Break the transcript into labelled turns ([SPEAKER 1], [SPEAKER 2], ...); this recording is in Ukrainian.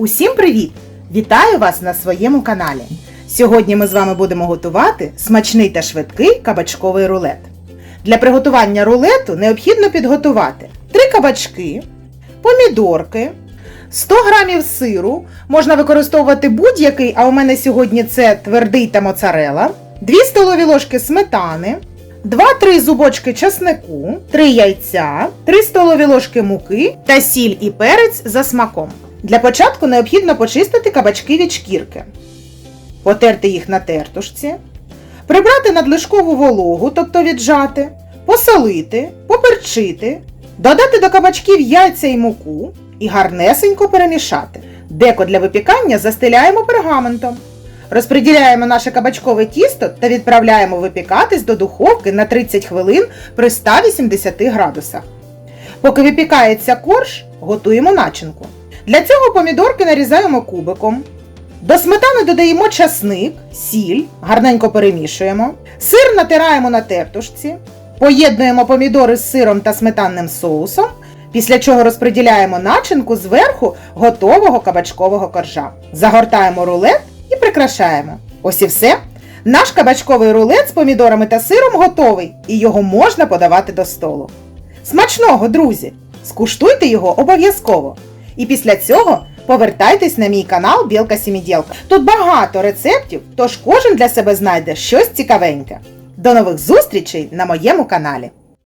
[SPEAKER 1] Усім привіт! Вітаю вас на своєму каналі. Сьогодні ми з вами будемо готувати смачний та швидкий кабачковий рулет. Для приготування рулету необхідно підготувати 3 кабачки, помідорки, 100 грамів сиру, можна використовувати будь-який, а у мене сьогодні це твердий та моцарела, 2 столові ложки сметани, 2-3 зубочки часнику, 3 яйця, 3 столові ложки муки та сіль і перець за смаком. Для початку необхідно почистити кабачки від шкірки, потерти їх на тертушці, прибрати надлишкову вологу, тобто віджати, посолити, поперчити, додати до кабачків яйця і муку і гарнесенько перемішати. Деко для випікання застеляємо пергаментом. Розподіляємо наше кабачкове тісто та відправляємо випікатись до духовки на 30 хвилин при 180 градусах. Поки випікається корж, готуємо начинку. Для цього помідорки нарізаємо кубиком. До сметани додаємо часник, сіль, гарненько перемішуємо. Сир натираємо на тертушці. Поєднуємо помідори з сиром та сметанним соусом, після чого розподіляємо начинку зверху готового кабачкового коржа. Загортаємо рулет і прикрашаємо. Ось і все. Наш кабачковий рулет з помідорами та сиром готовий, і його можна подавати до столу. Смачного, друзі! Скуштуйте його обов'язково. І після цього повертайтесь на мій канал Білка Сіміділка. Тут багато рецептів, тож кожен для себе знайде щось цікавеньке. До нових зустрічей на моєму каналі.